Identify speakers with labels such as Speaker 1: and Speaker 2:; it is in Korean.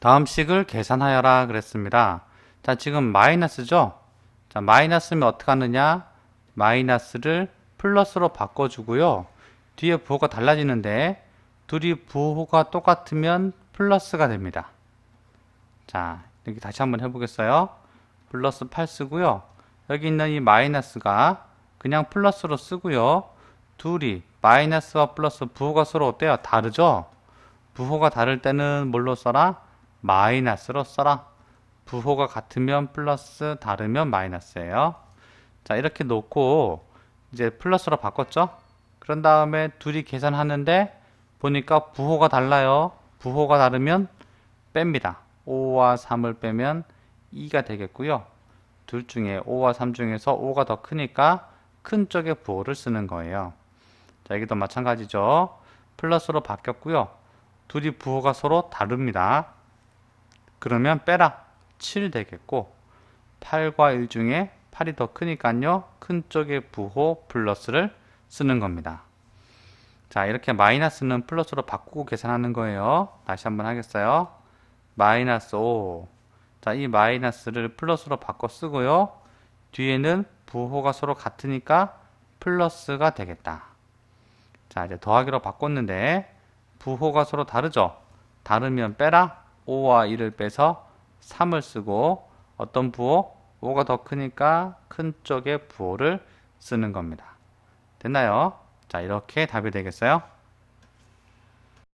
Speaker 1: 다음 식을 계산하여라 그랬습니다. 자, 지금 마이너스죠? 자, 마이너스면 어떻게 하느냐? 마이너스를 플러스로 바꿔주고요. 뒤에 부호가 달라지는데 둘이 부호가 똑같으면 플러스가 됩니다. 자, 여기 다시 한번 해보겠어요. 플러스 8 쓰고요. 여기 있는 이 마이너스가 그냥 플러스로 쓰고요. 둘이 마이너스와 플러스 부호가 서로 어때요? 다르죠? 부호가 다를 때는 뭘로 써라? 마이너스로 써라. 부호가 같으면 플러스, 다르면 마이너스예요. 자, 이렇게 놓고 이제 플러스로 바꿨죠? 그런 다음에 둘이 계산하는데 보니까 부호가 달라요. 부호가 다르면 뺍니다. 5와 3을 빼면 2가 되겠고요. 둘 중에 5와 3 중에서 5가 더 크니까 큰 쪽의 부호를 쓰는 거예요. 자, 여기도 마찬가지죠. 플러스로 바뀌었고요. 둘이 부호가 서로 다릅니다. 그러면 빼라. 7 되겠고 8과 1 중에 8이 더 크니까요. 큰 쪽의 부호 플러스를 쓰는 겁니다. 자, 이렇게 마이너스는 플러스로 바꾸고 계산하는 거예요. 다시 한번 하겠어요. 마이너스 5. 자, 이 마이너스를 플러스로 바꿔 쓰고요. 뒤에는 부호가 서로 같으니까 플러스가 되겠다. 자, 이제 더하기로 바꿨는데 부호가 서로 다르죠? 다르면 빼라. 5와 1을 빼서 3을 쓰고 어떤 부호? 5가 더 크니까 큰 쪽의 부호를 쓰는 겁니다. 됐나요? 자, 이렇게 답이 되겠어요?